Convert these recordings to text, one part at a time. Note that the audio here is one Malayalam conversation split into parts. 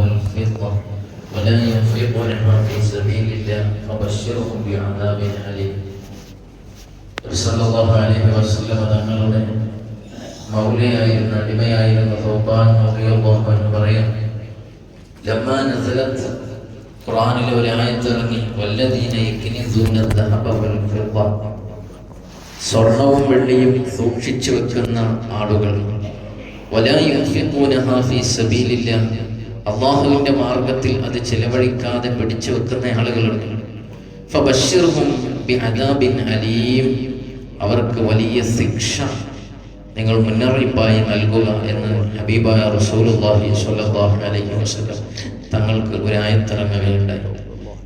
والفضة ولا ينفقونها في سبيل الله فبشرهم بعذاب أليم സല്ലല്ലാഹു അലൈഹി വസല്ലം തങ്ങളുടെ മൗലയായിരുന്ന അടിമയായിരുന്ന സൗബാൻ റളിയല്ലാഹു അൻഹു പറയും ലമ്മാ നസലത്ത് ഖുർആനിലെ ഒരു ആയത്ത് ഇറങ്ങി വല്ലദീന യക്നിസൂന ദഹബ വൽ ഫിദ്ദ സ്വർണവും വെള്ളിയും സൂക്ഷിച്ചു വെക്കുന്ന ആളുകൾ വലാ യുൻഫിഖൂനഹാ ഫീ സബീലില്ലാഹ് അള്ളാഹുവിന്റെ മാർഗത്തിൽ അത് ചെലവഴിക്കാതെ പിടിച്ചു വെക്കുന്ന ആളുകളുണ്ട്. അലീം. അവർക്ക് വലിയ ശിക്ഷ നിങ്ങൾ മുന്നറിയിപ്പായി നൽകുക എന്ന് ഹബീബായ റസൂലുള്ളാഹി അലൈഹി വസല്ലം തങ്ങൾക്ക് ഒരു ആയത്ത് ഇറങ്ങുകയുണ്ടായി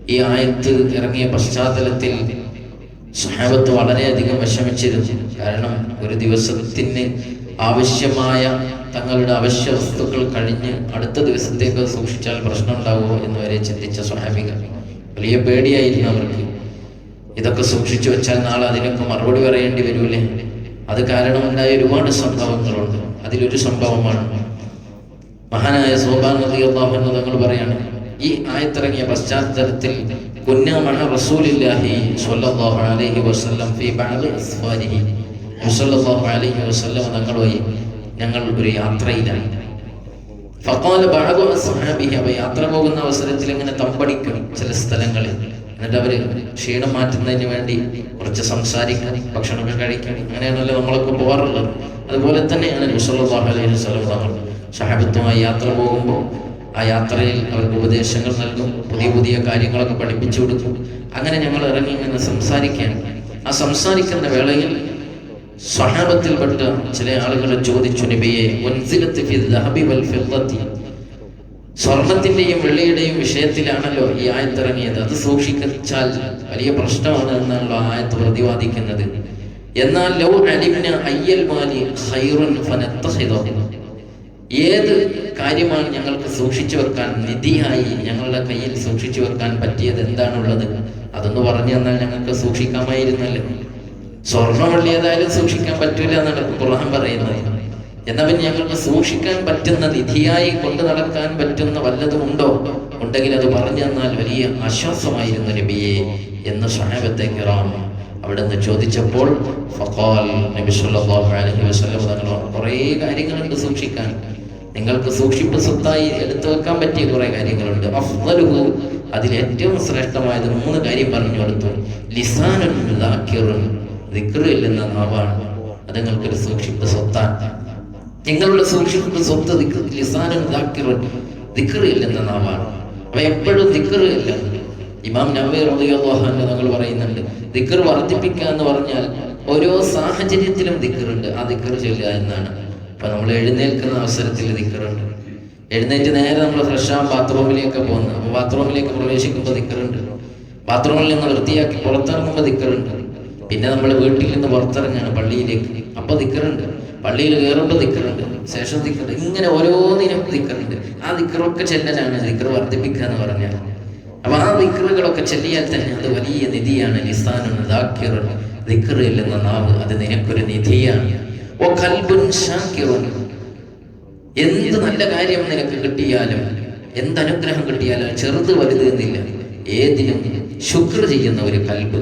ഈ ആയത്ത് ഇറങ്ങിയ പശ്ചാത്തലത്തിൽ സഹാബത്ത് വളരെയധികം വിഷമിച്ചിരുന്നു. കാരണം ഒരു ദിവസത്തിന് ആവശ്യമായ തങ്ങളുടെ അവശ്യ വസ്തുക്കൾ കഴിഞ്ഞ് അടുത്ത ദിവസത്തേക്ക് സൂക്ഷിച്ചാൽ പ്രശ്നം ഉണ്ടാവുമോ എന്ന് വരെ ചിന്തിച്ച സ്വഹാബികൾ. വലിയ പേടിയായിരുന്നു അവർക്ക്. ഇതൊക്കെ സൂക്ഷിച്ചു വെച്ചാൽ നാളെ അതിനൊക്കെ മറുപടി പറയേണ്ടി വരൂലേ അത് കാരണമുണ്ടായ ഒരുപാട് സംഭവങ്ങളുണ്ട്. അതിലൊരു സംഭവമാണ്. മഹാനായ സോബാൻ നദി തങ്ങൾ പറയാണ് ഈ ആയത്തിറങ്ങിയ പശ്ചാത്തലത്തിൽ കുന്ന മഹ റസൂലില്ലാഹി സ്വല്ലല്ലാഹു അലൈഹി വസല്ലം ഫീ ബഅദി സ്വല്ലല്ലാഹു അലൈഹി വസല്ലം തങ്ങളുമായി ഞങ്ങൾ ഒരു യാത്രയിലാണ് ബഅദു അസ്ഹാബിഹി അവ യാത്ര പോകുന്ന അവസരത്തിൽ ഇങ്ങനെ തമ്പടിക്കും ചില സ്ഥലങ്ങളിൽ. എന്നിട്ട് അവർ ക്ഷീണം മാറ്റുന്നതിന് വേണ്ടി കുറച്ച് സംസാരിക്കാൻ ഭക്ഷണമൊക്കെ കഴിക്കാൻ അങ്ങനെയാണല്ലോ നമ്മളൊക്കെ പോകാറുള്ളത് അതുപോലെ തന്നെയാണ് മുസല്ലാഹു അലൈഹി വസല്ലം തങ്ങൾ സഹാബത്തുമായി യാത്ര പോകുമ്പോൾ ആ യാത്രയിൽ അവർക്ക് ഉപദേശങ്ങൾ നൽകും പുതിയ പുതിയ കാര്യങ്ങളൊക്കെ പഠിപ്പിച്ചു കൊടുക്കും. അങ്ങനെ ഞങ്ങൾ ഇറങ്ങി ഇങ്ങനെ സംസാരിക്കാൻ ആ സംസാരിക്കുന്ന വേളയിൽ സ്വഹാബത്തിൽപ്പെട്ട ചില ആളുകൾ ചോദിച്ചു നബിയെ സ്വർണത്തിന്റെയും വെള്ളിയുടെയും വിഷയത്തിലാണല്ലോ ഈ ആയത്തിറങ്ങിയത്. അത് സൂക്ഷിച്ചാൽ വലിയ പ്രശ്നമാണ് എന്നാണല്ലോ ആയത്ത് പ്രതിപാദിക്കുന്നത്. എന്നാൽ ലൗ അയ്യൽ ഏത് കാര്യമാണ് ഞങ്ങൾക്ക് സൂക്ഷിച്ചു വെക്കാൻ നിധിയായി ഞങ്ങളുടെ കയ്യിൽ സൂക്ഷിച്ചു വെക്കാൻ പറ്റിയത്? എന്താണുള്ളത്? അതൊന്ന് പറഞ്ഞു തന്നാൽ ഞങ്ങൾക്ക് സൂക്ഷിക്കാമായിരുന്നല്ലോ. സ്വർണം വെള്ളി ഏതായാലും സൂക്ഷിക്കാൻ പറ്റൂല എന്നാണ് ഖുർആൻ പറയുന്നത്. എന്നാൽ ഞങ്ങൾക്ക് സൂക്ഷിക്കാൻ പറ്റുന്ന നിധിയായി കൊണ്ടു നടക്കാൻ പറ്റുന്ന വല്ലതും ഉണ്ടോ? ഉണ്ടെങ്കിൽ അത് പറഞ്ഞു തന്നാൽ വലിയ ആശ്വാസമായിരുന്നു നബിയെ എന്ന് സഹാബത്തെ കിറാം അവിടെ നിന്ന് ചോദിച്ചപ്പോൾ ഫഖാൽ നബി അലൈഹി വസല്ലം കുറേ കാര്യങ്ങളുണ്ട് സൂക്ഷിക്കാൻ. നിങ്ങൾക്ക് സൂക്ഷിപ്പ് സ്വത്തായി എടുത്തു വെക്കാൻ പറ്റിയ കുറേ കാര്യങ്ങളുണ്ട്. അഫ്ദലുഹു അതിൽ ഏറ്റവും ശ്രേഷ്ഠമായത് മൂന്ന് കാര്യം പറഞ്ഞു കൊടുത്തു. ലിസാനുൻ ദിക്റിൽ എന്ന നാവാണ്. അത് നിങ്ങൾക്കൊരു സൂക്ഷിപ്പ് സ്വത്താണ്. നിങ്ങളുടെ സൂക്ഷിപ്പ് സ്വത്ത് ലിസാനും ദാക്കിറുൻ ദിക്റിൽ എന്ന നാവാണ്. അവ എപ്പോഴും ദിക്റില്ല ഇമാം റളിയല്ലാഹു അൻഹു നമ്മൾ പറയുന്നുണ്ട് ദിക്കർ വർദ്ധിപ്പിക്കുക എന്ന് പറഞ്ഞാൽ ഓരോ സാഹചര്യത്തിലും ദിക്റുണ്ട്. ആ ദിക്കർ ചൊല്ലുക എന്നാണ്. അപ്പൊ നമ്മൾ എഴുന്നേൽക്കുന്ന അവസരത്തിൽ ദിക്റുണ്ട്. എഴുന്നേറ്റ് നേരെ നമ്മൾ ഫ്രഷ് ആ ബാത്റൂമിലേക്ക് പോകുന്നത് അപ്പൊ ബാത്റൂമിലേക്ക് പ്രവേശിക്കുമ്പോൾ ദിക്റുണ്ട്. ബാത്റൂമിൽ നിന്ന് വൃത്തിയാക്കി പുറത്തിറങ്ങുമ്പോൾ ദിക്റുണ്ട്. പിന്നെ നമ്മൾ വീട്ടിൽ നിന്ന് പുറത്തിറങ്ങാണ് പള്ളിയിലേക്ക്. അപ്പൊ ദിക്കറുണ്ട്. പള്ളിയിൽ കയറുമ്പോൾ ദിക്കറുണ്ട്. ശേഷം ദിക്റുണ്ട് ഇങ്ങനെ ഓരോന്നിനും ദിക്കറുണ്ട്. ആ ദിക്കറൊക്കെ ചെല്ലലാണ് ദിക്ർ വർദ്ധിപ്പിക്കുക എന്ന് പറഞ്ഞാൽ അപ്പൊ ആ ദിക്റുകളൊക്കെ ചെല്ലിയാൽ തന്നെ അത് വലിയ നിധിയാണ്. ലിസാനുൻ ദാക്കിറുൻ ദിക്റിൽ എന്ന നാവ് അത് നിനക്കൊരു നിധിയാണ്. ഓ കൽബുൻ എന്ത് നല്ല കാര്യം നിനക്ക് കിട്ടിയാലും എന്ത് അനുഗ്രഹം കിട്ടിയാലും ചെറുത് വലുത് എന്നില്ല ഏതിനും ശുക്ർ ചെയ്യുന്ന ഒരു കൽബ്.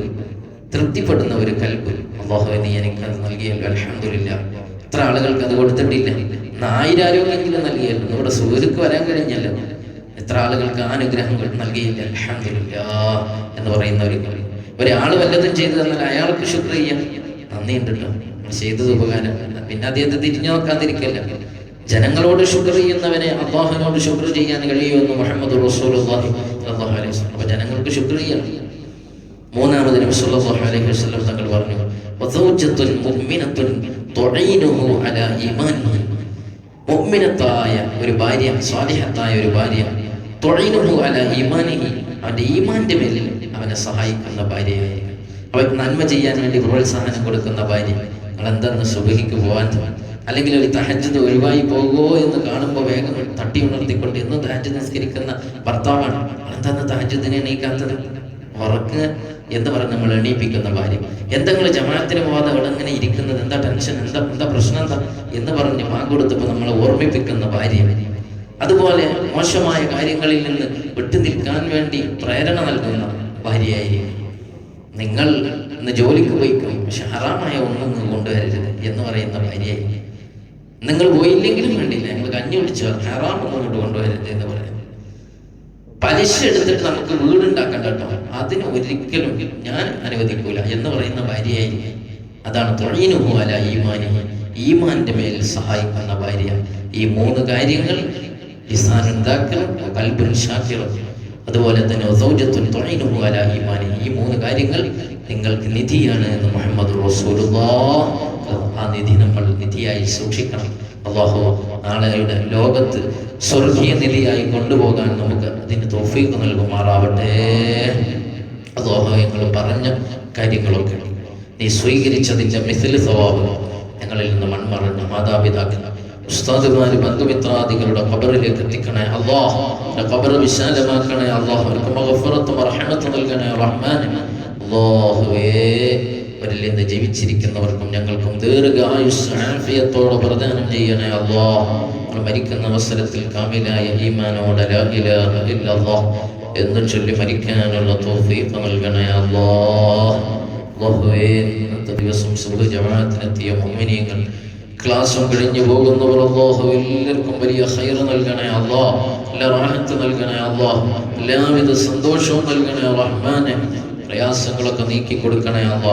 തൃപ്തിപ്പെടുന്ന ഒരു കൽബ് അള്ളാഹു നീ എനിക്ക് അത് നൽകിയല്ലോ അലഹമില്ല എത്ര ആളുകൾക്ക് അത് കൊടുത്തിട്ടില്ല. ഇന്ന് ആയിരം ആരോഗ്യമെങ്കിലും നൽകിയല്ലോ നമ്മുടെ സൂര്യക്ക് വരാൻ കഴിഞ്ഞല്ലോ. എത്ര ആളുകൾക്ക് അനുഗ്രഹങ്ങൾ നൽകിയില്ല. അലഹമില്ല എന്ന് പറയുന്ന ഒരു ഒരാൾ വല്ലതും ചെയ്തു തന്നാൽ അയാൾക്ക് ചെയ്യാം. നന്ദിയുണ്ടല്ലോ ചെയ്തത് ഉപകാരം. പിന്നെ അദ്ദേഹത്തെ തിരിഞ്ഞു നോക്കാതിരിക്കല്ല. ജനങ്ങളോട് ശുക്ർ ചെയ്യുന്നവനെ അള്ളാഹുവിനോട് ശുക്ർ ചെയ്യാൻ കഴിയുമെന്ന് മുഹമ്മദ് റസൂലുള്ളാഹി അള്ളാഹു അലൈഹി വസല്ലം. അപ്പോൾ ജനങ്ങൾക്ക് ശുക്ർ ചെയ്യണം മൂന്നാമത് നബി സല്ലല്ലാഹു അലൈഹി വസല്ലം തങ്ങൾ പറഞ്ഞു വസൗജത്തുൻ മുഅ്മിനത്തുൻ തുഈനുഹു അലാ ഈമാനിഹി മുഅ്മിനത്തായ ഒരു ഭാര്യ സ്വാലിഹത്തായ ഒരു ഭാര്യ തുഈനുഹു അലാ ഈമാനിഹി അവന്റെ ഈമാന്റെ മേലിൽ അവനെ സഹായിക്കുന്ന ഭാര്യയായിരിക്കും. അവർക്ക് നന്മ ചെയ്യാൻ വേണ്ടി പ്രോത്സാഹനം കൊടുക്കുന്ന ഭാര്യ നിങ്ങൾ എന്തെന്ന് സുബഹിക്ക് പോകാൻ അല്ലെങ്കിൽ ഒരു തഹജത് ഒഴിവായി പോകുമോ എന്ന് കാണുമ്പോൾ വേഗം തട്ടി ഉണർത്തിക്കൊണ്ട് എന്നും തഹജ് നിസ്കരിക്കുന്ന ഭർത്താവാണ്. എന്താണ് തഹജ്ജുദിനെ എണീക്കാത്തത്? ഉറക്കുക എന്ന് പറഞ്ഞ് നമ്മൾ എണീപ്പിക്കുന്ന ഭാര്യ എന്തെങ്കിലും ജമാഅത്തിന് പോകാതെ അവിടെ ഇങ്ങനെ ഇരിക്കുന്നത് എന്താ ടെൻഷൻ എന്താ എന്താ പ്രശ്നം എന്താ എന്ന് പറഞ്ഞ് വാ നമ്മൾ നമ്മളെ ഓർമ്മിപ്പിക്കുന്ന ഭാര്യ. അതുപോലെ മോശമായ കാര്യങ്ങളിൽ നിന്ന് വിട്ടുനിൽക്കാൻ വേണ്ടി പ്രേരണ നൽകുന്ന ഭാര്യയായിരിക്കും. നിങ്ങൾ ഇന്ന് ജോലിക്ക് പോയിക്കും പക്ഷെ ഹറാമായ ഒന്നും കൊണ്ടുവരരുത് എന്ന് പറയുന്ന ഭാര്യയായിരിക്കും. നിങ്ങൾ പോയില്ലെങ്കിലും വേണ്ടിയില്ല നിങ്ങൾ കഞ്ഞി വിളിച്ചു ഹറാം ഒന്നും കൊണ്ട് കൊണ്ടുവരരുത് എന്ന് പറയാം പലിശ എടുത്തിട്ട് നമുക്ക് വീടുണ്ടാക്കണ്ട കേട്ടോ. അതിന് ഒരിക്കലും ഞാൻ അനുവദിക്കൂല എന്ന് പറയുന്ന ഭാര്യയായി അതാണ് തൊഴിനുപോല ഈമാനി. ഈമാന്റെ മേൽ സഹായിക്കുന്ന ഭാര്യ. ഈ മൂന്ന് കാര്യങ്ങൾ അതുപോലെ തന്നെ സൗജത്തുൻ ഈ മൂന്ന് കാര്യങ്ങൾ നിങ്ങൾക്ക് നിധിയാണ് എന്ന് മുഹമ്മദ് റസൂലുള്ള ആ നിധി നമ്മൾ നിധിയായി സൂക്ഷിക്കണം. അള്ളാഹു നാളെയുടെ ലോകത്ത് സ്വർഗീയ നിധിയായി കൊണ്ടുപോകാൻ നമുക്ക് അതിന് തോഫീക്ക് നൽകുമാറാവട്ടെ. അതോഹങ്ങൾ പറഞ്ഞ കാര്യങ്ങളൊക്കെ നീ സ്വീകരിച്ചതിന്റെ മിഥിൽ സ്വഭാവം ഞങ്ങളിൽ നിന്ന് മൺമറഞ്ഞ മാതാപിതാക്കൾ ഉസ്താദുമാര് ബന്ധുമിത്രാദികളുടെ ഖബറിലേക്ക് എത്തിക്കണേ അള്ളാഹ്. ഖബർ വിശാലമാക്കണേ അള്ളാഹു. അവർക്ക് മഗഫിറത്തും റഹ്മത്തും നൽകണേ റഹ്മാൻ. അള്ളാഹുവേ അവരിൽ നിന്ന് ജീവിച്ചിരിക്കുന്നവർക്കും ഞങ്ങൾക്കും ദീർഘായുസ് ആഫിയത്തോടെ പ്രദാനം ചെയ്യണേ നമ്മൾ മരിക്കുന്ന അവസരത്തിൽ കാമിലായ ഈമാനോടെ എന്ന് ചൊല്ലി മരിക്കാനുള്ള തോഫീഫ് നൽകണേ അള്ളാഹുവേ ഇന്നത്തെ ദിവസം സുഖ ജമാഅത്തിനെത്തിയ മുഅ്മിനീങ്ങൾ ക്ലാസ്സും കഴിഞ്ഞു പോകുന്നവർ അള്ളാഹു എല്ലാവർക്കും വലിയ ഹൈർ നൽകണേ അള്ളാഹ് എല്ലാ റാഹത്ത് നൽകണേ അള്ളാഹ് എല്ലാവിധ സന്തോഷവും നൽകണേ റഹ്മാനെ. പ്രയാസങ്ങളൊക്കെ നീക്കി കൊടുക്കണേ അമ്മ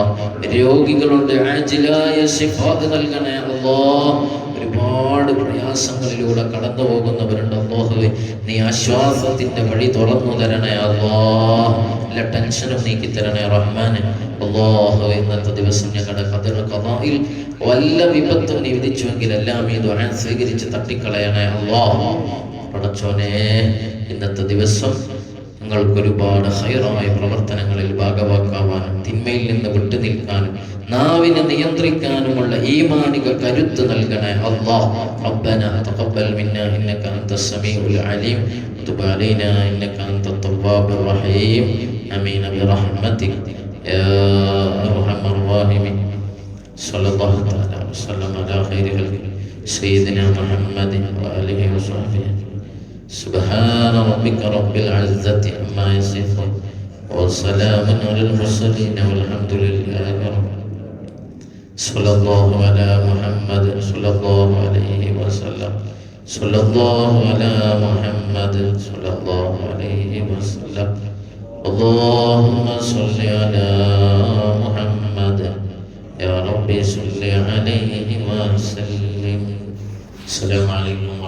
രോഗികളുടെ ആജിലായ ശിഫാദ് നൽകണേ അള്ളാഹ് ഒരുപാട് പ്രയാസങ്ങളിലൂടെ കടന്നു പോകുന്നവരുണ്ട് നീ ആശ്വാസത്തിന്റെ വഴി തുറന്നു തരണേ അള്ളാഹ് എല്ലാ ടെൻഷനും നീക്കി തരണേ റഹ്മാന്. അള്ളാഹു ഇന്നത്തെ ദിവസം ഞങ്ങളുടെ കതിർ കഥായിൽ വല്ല വിപത്തും നീ വിധിച്ചുവെങ്കിൽ എല്ലാം ഈ ദുആ സ്വീകരിച്ച് തട്ടിക്കളയണേ അള്ളാഹ് പടച്ചോനെ ഇന്നത്തെ ദിവസം ഞങ്ങൾക്ക് ഒരുപാട് ഹൈറായ പ്രവർത്തനങ്ങളിൽ ഭാഗവാക്കാവാനും തിന്മയിൽ നിന്ന് വിട്ടു നിൽക്കാനും നാവിനെ നിയന്ത്രിക്കാനുമുള്ള ഈമാനിക കരുത്ത് നൽകണേ അല്ലാഹ് റബ്ബന തഖബ്ബൽ മിന്നാ ഇന്നക അൻത സമീഉൽ അലീം وتب علينا إنك أنت التواب الرحيم آمين برحمتك يا أرحم الراحمين صلى الله تعالى وسلم على خير خلقه سيدنا محمد وآله وصحبه سبحان ربك رب العزة عما يصفون وسلام على المرسلين والحمد لله رب صلى الله على محمد صلى الله عليه وسلم. صلى الله على محمد صلى الله عليه وسلم. اللهم صل على محمد. يا رب صل عليه وسلم. السلام عليكم.